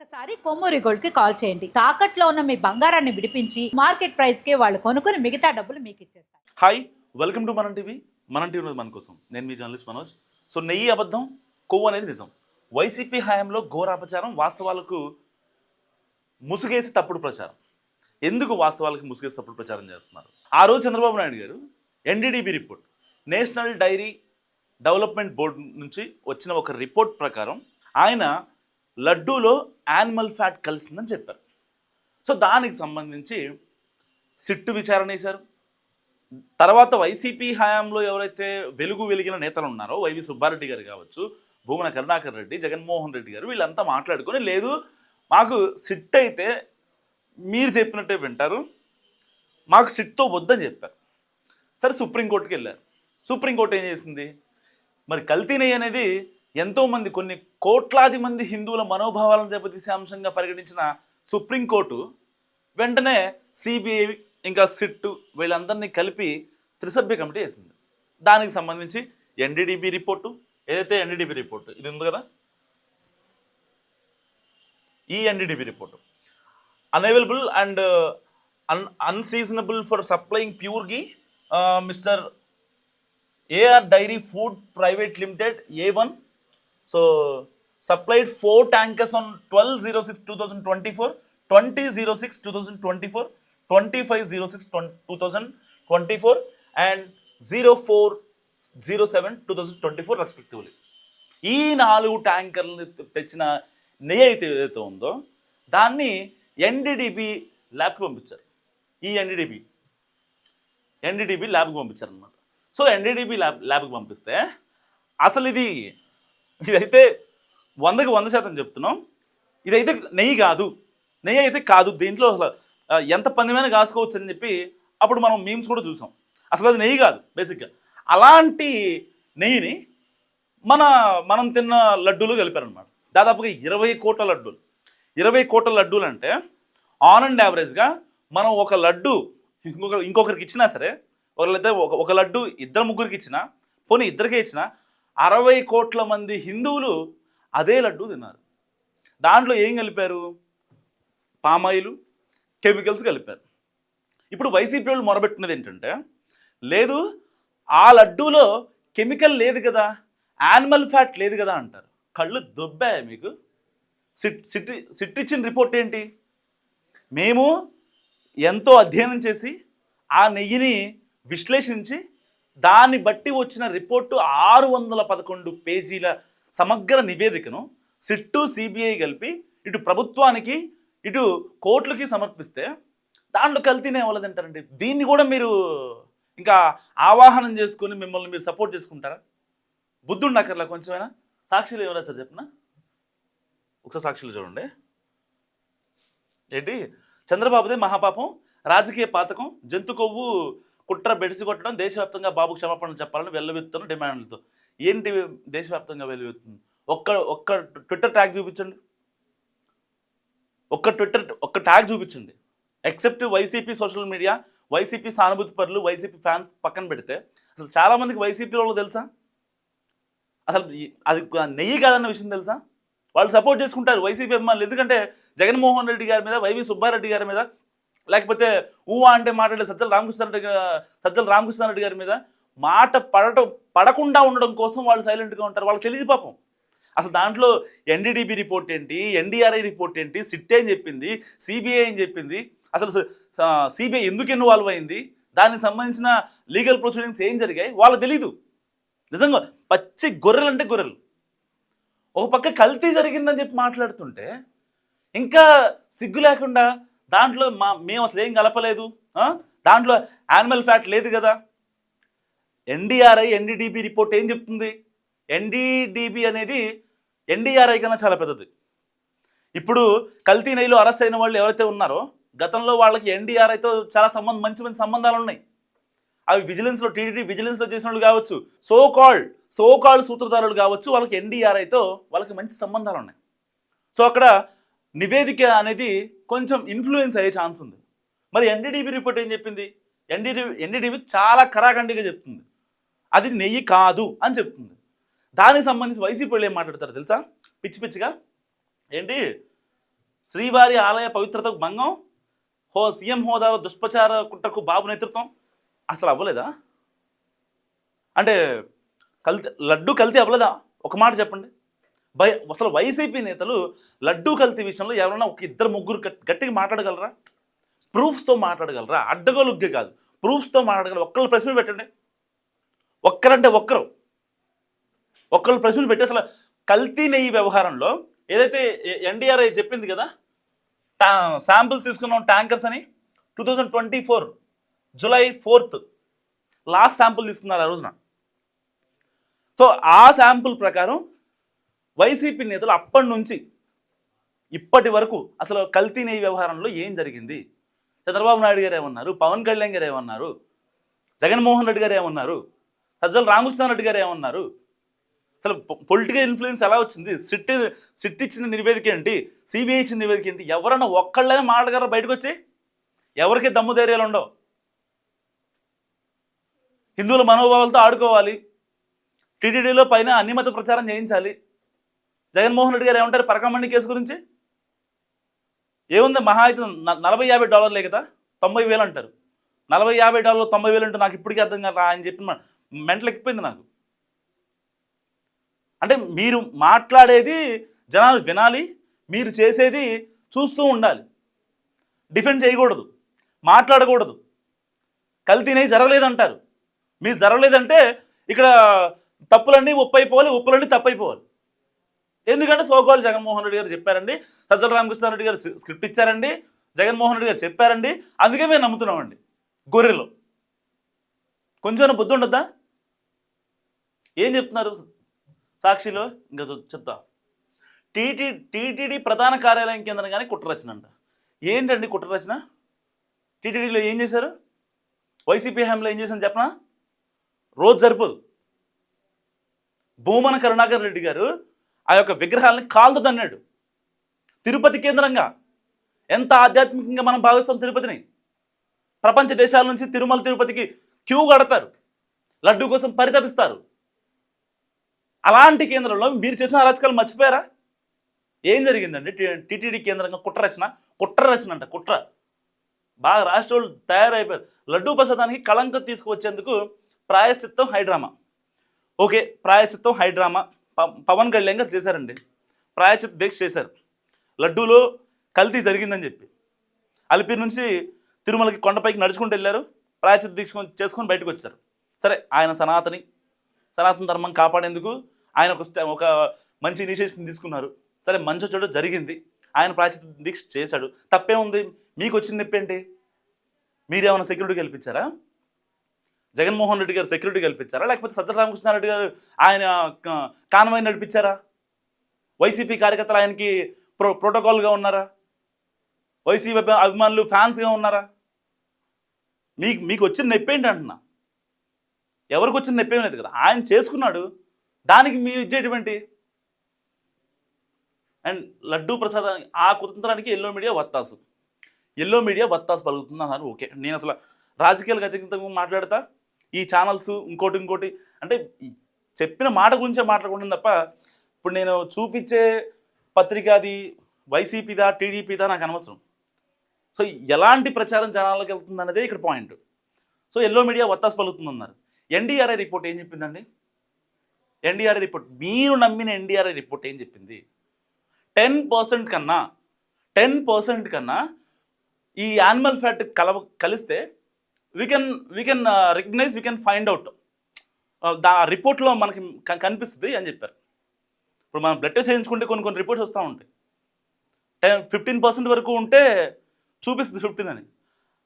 ఒక్కసారి కొమ్మూరి గోల్డ్కి కాల్ చేయండి. తాకట్లో ఉన్న మీ బంగారాన్ని విడిపించి మార్కెట్ ప్రైస్కి వాళ్ళు కొనుక్కుని మిగతా డబ్బులు మీకు ఇచ్చేస్తారు. Hi welcome to Manam TV. Manam TV మన కోసం. నేను మీ జర్నలిస్ట్ మనోజ్. సో నెయ్యి అబద్ధం కొవ్వు అనేది నిజం. వైసీపీ హయాంలో ఘోరాపచారం వాస్తవాలకు ముసుగేసి తప్పుడు ప్రచారం. ఎందుకు వాస్తవాలకు ముసుగేసి తప్పుడు ప్రచారం చేస్తున్నారు? ఆ రోజు Chandrababu Naidu garu NDDB report. National dairy development board నుంచి వచ్చిన ఒక రిపోర్ట్ ప్రకారం ఆయన లడ్డూలో యానిమల్ ఫ్యాట్ కలిసిందని చెప్పారు. సో దానికి సంబంధించి సిట్టు విచారణ వేశారు. తర్వాత వైసీపీ హయాంలో ఎవరైతే వెలుగు వెలిగిన నేతలు ఉన్నారో వైవి సుబ్బారెడ్డి గారు కావచ్చు భూమన కరుణాకర్ రెడ్డి జగన్మోహన్ రెడ్డి గారు వీళ్ళంతా మాట్లాడుకొని లేదు మాకు సిట్ అయితే మీరు చెప్పినట్టే వింటారు మాకు సిట్తో వద్దని చెప్పారు. సరే సుప్రీంకోర్టుకి వెళ్ళారు. సుప్రీంకోర్టు ఏం చేసింది? మరి కల్తీ నెయ్యి అనేది ఎంతోమంది కొన్ని కోట్లాది మంది హిందువుల మనోభావాలను దెబ్బతీసే అంశంగా పరిగణించిన సుప్రీంకోర్టు వెంటనే సిబిఐ ఇంకా సిట్టు వీళ్ళందరినీ కలిపి త్రిసభ్య కమిటీ వేసింది. దానికి సంబంధించి ఎన్డీడీబీ రిపోర్టు ఏదైతే ఎన్డీడీబీ రిపోర్టు ఇది ఉంది కదా? ఈ NDDB report. So supplied four tankers on twelve zero six two thousand twenty four twenty zero six two thousand twenty four twenty five zero six two thousand twenty four and zero four zero seven two thousand twenty four respectively ఈ నాలుగు ట్యాంకర్లు తెచ్చిన నెయ్యి అయితే ఏదైతే ఉందో దాన్ని ఎన్డిడిపి ల్యాబ్కి పంపించారు. ఈ ఎన్డిడిపి ఎన్డిడిపి ల్యాబ్కి పంపించారు అనమాట సో ఎన్డిడిపి ల్యాబ్ ల్యాబ్కి పంపిస్తే అసలు ఇది ఇదైతే వందకి వంద శాతం చెప్తున్నాం. ఇదైతే నెయ్యి కాదు. నెయ్యి అయితే కాదు. దీంట్లో అసలు ఎంత పందిమైన కాసుకోవచ్చు అని చెప్పి అప్పుడు మనం మీమ్స్ కూడా చూసాం. అసలు అది నెయ్యి కాదు బేసిక్గా అలాంటి నెయ్యిని మన మనం తిన్న లడ్డూలు కలిపారనమాట దాదాపుగా ఇరవై కోట్ల లడ్డూలు. ఇరవై కోట్ల లడ్డూలు అంటే ఆన్ అండ్ యావరేజ్గా మనం ఒక లడ్డు ఇంకొక ఇంకొకరికి ఇచ్చినా సరే ఒకళ్ళైతే ఒక ఒక లడ్డు ఇద్దరు ముగ్గురికి ఇచ్చినా పోనీ ఇద్దరికే ఇచ్చినా అరవై కోట్ల మంది హిందువులు అదే లడ్డు తిన్నారు. దాంట్లో ఏం కలిపారు? పామాయిలు కెమికల్స్ కలిపారు. ఇప్పుడు వైసీపీ వాళ్ళు మొరబెట్టినది ఏంటంటే లేదు ఆ లడ్డూలో కెమికల్ లేదు కదా యానిమల్ ఫ్యాట్ లేదు కదా అంటారు. కళ్ళు దొబ్బాయి మీకు? సిట్ సిట్ సిట్ ఇచ్చిన రిపోర్ట్ ఏంటి? మేము ఎంతో అధ్యయనం చేసి ఆ నెయ్యిని విశ్లేషించి దాన్ని బట్టి వచ్చిన రిపోర్టు ఆరు వందల పదకొండు పేజీల సమగ్ర నివేదికను సిట్టు సిబిఐ కలిపి ఇటు ప్రభుత్వానికి ఇటు కోర్టులకి సమర్పిస్తే దాంట్లో కల్తీనే అవ్వలేదంటారండి దీన్ని కూడా మీరు ఇంకా ఆవాహనం చేసుకొని మిమ్మల్ని మీరు సపోర్ట్ చేసుకుంటారా? బుద్ధి ఉండక్కర్లా కొంచెమైనా? సాక్షులు ఎవరా సార్ చెప్పిన? ఒకసారి సాక్షులు చూడండి. ఏంటి? చంద్రబాబుదే మహాపాపం రాజకీయ పాతకం జంతు కొవ్వు కుట్ర బెడిసి కొట్టడం దేశవ్యాప్తంగా బాబు క్షమాపణలు చెప్పాలని వెల్లవెత్తున్న డిమాండ్లతో. ఏంటి దేశవ్యాప్తంగా వెల్లవెత్తుంది? ఒక్క ఒక్క ట్విట్టర్ ట్యాగ్ చూపించండి. ఒక్క ట్విట్టర్ ఒక్క ట్యాగ్ చూపించండి. Except YCP social media YCP సానుభూతి పరులు వైసీపీ ఫ్యాన్స్ పక్కన పెడితే అసలు చాలామందికి వైసీపీ వాళ్ళు తెలుసా? అసలు అది నెయ్యి కాదన్న విషయం తెలుసా? వాళ్ళు సపోర్ట్ చేసుకుంటారు వైసీపీ అభిమానులు. ఎందుకంటే జగన్మోహన్ రెడ్డి గారి మీద వైవి సుబ్బారెడ్డి గారి మీద లేకపోతే ఊవా అంటే మాట్లాడే సజ్జల రామకృష్ణ రెడ్డి సజ్జల రామకృష్ణారెడ్డి గారి మీద మాట పడటం పడకుండా ఉండడం కోసం వాళ్ళు సైలెంట్గా ఉంటారు. వాళ్ళకి తెలియదు పాపం. అసలు దాంట్లో ఎన్డీడీబీ రిపోర్ట్ ఏంటి ఎన్డీఆర్ఐ రిపోర్ట్ ఏంటి సిట్ అని చెప్పింది సిబిఐ అని చెప్పింది అసలు సిబిఐ ఎందుకు ఇన్వాల్వ్ అయింది దానికి సంబంధించిన లీగల్ ప్రొసీడింగ్స్ ఏం జరిగాయి వాళ్ళకి తెలీదు. నిజంగా పచ్చి గొర్రెలు అంటే గొర్రెలు. ఒక పక్క కల్తీ జరిగిందని చెప్పి మాట్లాడుతుంటే ఇంకా సిగ్గు లేకుండా దాంట్లో మా మేము అసలు ఏం కలపలేదు దాంట్లో యానిమల్ ఫ్యాట్ లేదు కదా. ఎన్డీఆర్ఐ ఎన్డీడీబీ రిపోర్ట్ ఏం చెప్తుంది? ఎన్డీడీబీ అనేది ఎన్డీఆర్ఐ కన్నా చాలా పెద్దది. ఇప్పుడు కల్తీ నెయ్యిలో అరెస్ట్ అయిన వాళ్ళు ఎవరైతే ఉన్నారో గతంలో వాళ్ళకి ఎన్డీఆర్ఐతో చాలా సంబంధం మంచి మంచి సంబంధాలు ఉన్నాయి. అవి విజిలెన్స్లో టీడీడీ విజిలెన్స్లో చేసిన వాళ్ళు కావచ్చు సో కాల్డ్ సో కాల్డ్ సూత్రధారులు కావచ్చు వాళ్ళకి ఎన్డీఆర్ఐతో వాళ్ళకి మంచి సంబంధాలు ఉన్నాయి. సో అక్కడ నివేదిక అనేది కొంచెం ఇన్ఫ్లుయెన్స్ అయ్యే ఛాన్స్ ఉంది. మరి ఎన్డీడీబీ రిపోర్ట్ ఏం చెప్పింది? ఎన్డీడీబీ ఎన్డీడీబీ చాలా కరాఖండిగా చెప్తుంది. అది నెయ్యి కాదు అని చెప్తుంది. దానికి సంబంధించి వైసీపీ వాళ్ళు ఏం మాట్లాడతారు తెలుసా? పిచ్చి పిచ్చిగా. ఏంటి? శ్రీవారి ఆలయ పవిత్రతకు భంగం? హో సీఎం హోదా దుష్ప్రచార కుట్రకు బాబు నేతృత్వం? అసలు అవ్వలేదా? అంటే కల్తీ లడ్డు కల్తీ అవ్వలేదా? ఒక మాట చెప్పండి. భయ అసలు వైసీపీ నేతలు లడ్డూ కల్తీ విషయంలో ఎవరైనా ఒక ఇద్దరు ముగ్గురు గట్టిగా మాట్లాడగలరా? ప్రూఫ్స్తో మాట్లాడగలరా? అడ్డగోలుగ్గే కాదు. ప్రూఫ్స్తో మాట్లాడగలరు? ఒక్కళ్ళు ప్రశ్నలు పెట్టండి. ఒక్కరంటే ఒక్కరు. ఒక్కళ్ళు ప్రశ్నలు పెట్టి అసలు కల్తీ నెయ్యి వ్యవహారంలో ఏదైతే ఎన్డీఆర్ఐ చెప్పింది కదా టా శాంపుల్ తీసుకున్నాం ట్యాంకర్స్ అని two thousand twenty four July fourth last sample తీసుకున్నారు ఆ రోజున. సో ఆ శాంపుల్ ప్రకారం వైసీపీ నేతలు అప్పటి నుంచి ఇప్పటి వరకు అసలు కల్తీ నెయ్యి వ్యవహారంలో ఏం జరిగింది? చంద్రబాబు నాయుడు గారు ఏమన్నారు? పవన్ కళ్యాణ్ గారు ఏమన్నారు? జగన్మోహన్ రెడ్డి గారు ఏమన్నారు? సజ్జల రామకృష్ణారెడ్డి గారు ఏమన్నారు? అసలు పొలిటికల్ ఇన్ఫ్లుయెన్స్ ఎలా వచ్చింది? సిట్ సిట్ ఇచ్చిన నివేదిక ఏంటి? సిబిఐ ఇచ్చిన నివేదిక ఏంటి? ఎవరన్నా ఒక్కళ్ళనే మాట్లాడగలరా బయటకు వచ్చి ఎవరికి దమ్ము ధైర్యాలు ఉండవు? హిందువుల మనోభావాలతో ఆడుకోవాలి. టీటీడీలో పైన అన్ని మత ప్రచారం చేయించాలి. జగన్మోహన్ రెడ్డి గారు ఏమంటారు పరకమండి కేసు గురించి? ఏముంది మహా అయితే నలభై యాభై డాలర్లే కదా తొంభై వేలు అంటారు. నలభై యాభై డాలర్లు తొంభై వేలు అంటే నాకు ఇప్పటికీ అర్థం కాదు ఆయన చెప్పిన మెంటలు ఎక్కిపోయింది నాకు. అంటే మీరు మాట్లాడేది జనాలు వినాలి మీరు చేసేది చూస్తూ ఉండాలి. డిఫెండ్ చేయకూడదు మాట్లాడకూడదు. కల్తీనే జరగలేదంటారు. మీరు జరగలేదంటే ఇక్కడ తప్పులన్నీ ఉప్పైపోవాలి ఉప్పులన్నీ తప్పైపోవాలి. ఎందుకంటే సోకోలు జగన్మోహన్ రెడ్డి గారు చెప్పారండి సజ్జల రామకృష్ణారెడ్డి గారు స్క్రిప్ట్ ఇచ్చారండి జగన్మోహన్ రెడ్డి గారు చెప్పారండి అందుకే మేము నమ్ముతున్నామండి. గొర్రెలు. కొంచెం బుద్ధి ఉండద్దా? ఏం చెప్తున్నారు? సాక్షిలో ఇంకా చెప్తా. టీటీ టీటీడీ ప్రధాన కార్యాలయం కేంద్రం కానీ కుట్రరచన అంట. ఏంటండి కుట్రరచన టీటీడీలో ఏం చేశారు? వైసీపీ హయాంలో ఏం చేశాను చెప్పనా? రోజు సరిపోదు. భూమన కరుణాకర్ రెడ్డి గారు ఆ యొక్క విగ్రహాలని కాలుతో తన్నాడు తిరుపతి కేంద్రంగా. ఎంత ఆధ్యాత్మికంగా మనం భావిస్తాం తిరుపతిని? ప్రపంచ దేశాల నుంచి తిరుమల తిరుపతికి క్యూ కడతారు. లడ్డు కోసం పరితపిస్తారు. అలాంటి కేంద్రంలో మీరు చేసిన అరాచకాలు మర్చిపోయారా? ఏం జరిగిందండి? టీటీడీ కేంద్రంగా కుట్ర రచన? కుట్ర రచన అంట కుట్ర. బాగా రాష్ట్రాలు తయారైపోయారు. లడ్డూ ప్రసాదానికి కళంకం తీసుకువచ్చేందుకు ప్రాయశ్చిత్తం హైడ్రామా. ఓకే ప్రాయశ్చిత్తం హైడ్రామా. పవన్ కళ్యాణ్ గారు చేశారండి. ప్రాయచిత్ దీక్ష చేశారు. లడ్డూలో కల్తీ జరిగిందని చెప్పి. అలిపిరి నుంచి తిరుమలకి కొండపైకి నడుచుకుంటూ వెళ్ళారు. ప్రాయచిత్ దీక్ష చేసుకొని బయటకు వచ్చారు. సరే ఆయన సనాతని సనాతన ధర్మం కాపాడేందుకు ఆయన ఒక ఒక మంచి ఇనిషియేషన్ తీసుకున్నారు. సరే మంచి చెడు జరిగింది. ఆయన ప్రాచిత దీక్ష చేశాడు. తప్పేముంది? మీకు వచ్చింది చెప్పేంటి మీరేమైనా సెక్యూరిటీ గెలిపించారా జగన్మోహన్ రెడ్డి గారు సెక్యూరిటీ కల్పించారా? లేకపోతే సజ్జల రామకృష్ణారెడ్డి గారు ఆయన కాన్వాయ్ నడిపించారా? వైసీపీ కార్యకర్తలు ఆయనకి ప్రో ప్రోటోకాల్గా ఉన్నారా? వైసీపీ అభిమానులు ఫ్యాన్స్గా ఉన్నారా? మీకు మీకు వచ్చిన నొప్పి ఏంటి అంటున్నా? ఎవరికి వచ్చిన నొప్పి ఏం లేదు కదా? ఆయన చేసుకున్నాడు. దానికి మీరు ఇచ్చేటువంటి అండ్ లడ్డూ ప్రసాద్ ఆ కుతంత్రానికి ఎల్లో మీడియా వత్తాసు. ఎల్లో మీడియా వత్తాసు పలుకుతుంది అన్నారు. ఓకే నేను అసలు రాజకీయాలకు అతీతంగా మాట్లాడతా. ఈ ఛానల్స్ ఇంకోటి ఇంకోటి అంటే చెప్పిన మాట గురించే మాట్లాడకుండా తప్ప ఇప్పుడు నేను చూపించే పత్రిక అది వైసీపీదా టీడీపీదా నాకు అనవసరం. సో ఎలాంటి ప్రచారం జనాలకు వెళ్తుంది అన్నదే ఇక్కడ పాయింట్ సో ఎల్లో మీడియా వత్తాసు పలుకుతుంది అన్నారు ఎన్డీఆర్ఐ రిపోర్ట్ ఏం చెప్పిందండి? NDRI report. మీరు నమ్మిన ఎన్డీఆర్ఐ రిపోర్ట్ ఏం చెప్పింది? టెన్ పర్సెంట్ కన్నా టెన్ పర్సెంట్ కన్నా ఈ యానిమల్ ఫ్యాట్ కలవ కలిస్తే we can we can recognise we can find out the రిపోర్ట్లో మనకి కనిపిస్తుంది అని చెప్పారు. ఇప్పుడు మనం బ్లడ్ టెస్ట్ చేయించుకుంటే కొన్ని కొన్ని రిపోర్ట్స్ వస్తూ ఉంటాయి. టెన్ ఫిఫ్టీన్ పర్సెంట్ వరకు ఉంటే చూపిస్తుంది ఫిఫ్టీన్ అని.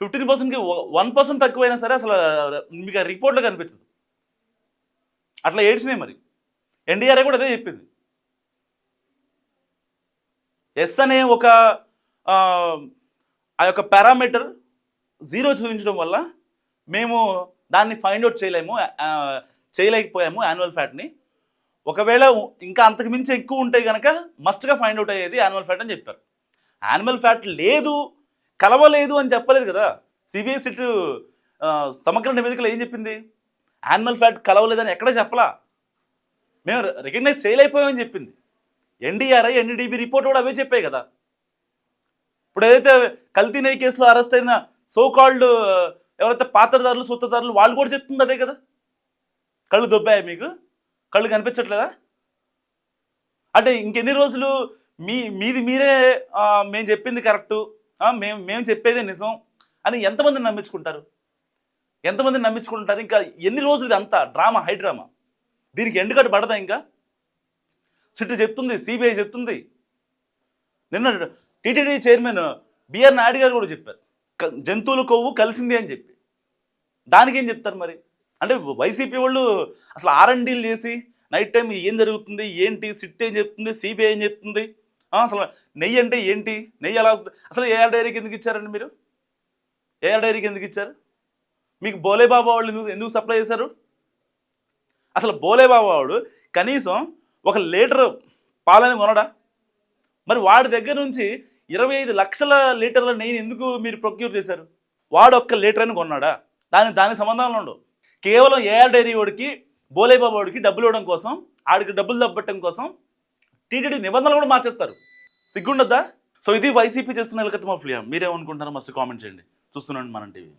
ఫిఫ్టీన్ పర్సెంట్కి వన్ పర్సెంట్ తక్కువైనా సరే అసలు uh, మీకు ఆ రిపోర్ట్లో కనిపించదు. అట్లా ఏడ్చినాయి మరి. ఎన్డీఆర్ఏ కూడా అదే చెప్పింది. ఎస్ అనే ఒక ఆ యొక్క పారామీటర్ జీరో చూపించడం వల్ల మేము దాన్ని ఫైండ్ అవుట్ చేయలేము చేయలేకపోయాము యాన్యువల్ ఫ్యాట్ని ఒకవేళ ఇంకా అంతకు మించి ఎక్కువ ఉంటే కనుక మస్ట్గా ఫైండ్ అవుట్ అయ్యేది యాన్యువల్ ఫ్యాట్ అని చెప్పారు. యానిమల్ ఫ్యాట్ లేదు కలవలేదు అని చెప్పలేదు కదా. సిబిఐ సిట్ సమగ్ర నివేదికలో ఏం చెప్పింది? యానిమల్ ఫ్యాట్ కలవలేదని ఎక్కడ చెప్పలా? మేము రికగ్నైజ్ చేయలేకపోయామని చెప్పింది. ఎన్డీఆర్ఐ ఎన్డీడీబీ రిపోర్ట్ కూడా అవే చెప్పాయి కదా. ఇప్పుడు ఏదైతే కల్తీ నెయ్యి కేసులో అరెస్ట్ అయిన సో కాల్డ్ uh, ఎవరైతే పాత్రదారులు సూత్రధారులు వాళ్ళు కూడా చెప్తుంది అదే కదా? కళ్ళు దొబ్బాయి మీకు? కళ్ళు కనిపించట్లేదా? అంటే ఇంకెన్ని రోజులు మీ మీది మీరే మేము చెప్పింది కరెక్టు మేము మేము చెప్పేదే నిజం అని ఎంతమందిని నమ్మించుకుంటారు? ఎంతమందిని నమ్మించుకుంటారు? ఇంకా ఎన్ని రోజులు ఇది అంతా? Drama high drama? దీనికి ఎండుకట్టు పడదా ఇంకా? సిట్ చెప్తుంది సిబిఐ చెప్తుంది. నిన్న టీటీడీ చైర్మన్ బిఆర్ నాయుడు గారు కూడా చెప్పారు. జంతువుల కొవ్వు కలిసింది అని చెప్పి. దానికి ఏం చెప్తారు మరి? అంటే వైసీపీ వాళ్ళు అసలు ఆర్ఎండీలు చేసి నైట్ టైం ఏం జరుగుతుంది ఏంటి సిట్ ఏం చెప్తుంది సిబిఐ ఏం చెప్తుంది? అసలు నెయ్యి అంటే ఏంటి? నెయ్యి ఎలా వస్తుంది? అసలు ఏఆర్ డైరీకి ఎందుకు ఇచ్చారండి మీరు? ఏఆర్ డైరీకి ఎందుకు ఇచ్చారు? మీకు బోలేబాబా వాళ్ళు ఎందుకు ఎందుకు సప్లై చేశారు? అసలు బోలేబాబా వాడు కనీసం ఒక లీటర్ పాలని కొనడా? మరి వాడి దగ్గర నుంచి ఇరవై ఐదు లక్షల లీటర్ల నెయ్యిని ఎందుకు మీరు ప్రొక్యూర్ చేశారు? వాడు ఒక్క లీటర్ అని కొన్నాడా? దాని దానికి సంబంధాలు ఉండవు. కేవలం ఏఆర్ డైరీ వాడికి బోలేబాబు వాడికి డబ్బులు ఇవ్వడం కోసం ఆడికి డబ్బులు దబ్బట్టడం కోసం టీటీడీ నిబంధనలు కూడా మార్చేస్తారు. సిగ్గుండద్దా? సో ఇది వైసీపీ చేస్తున్న ఎలకత్మ ఫ్లియా మీరేమనుకుంటారో మస్తు కామెంట్ చేయండి. చూస్తున్నాండి మనం టీవీ.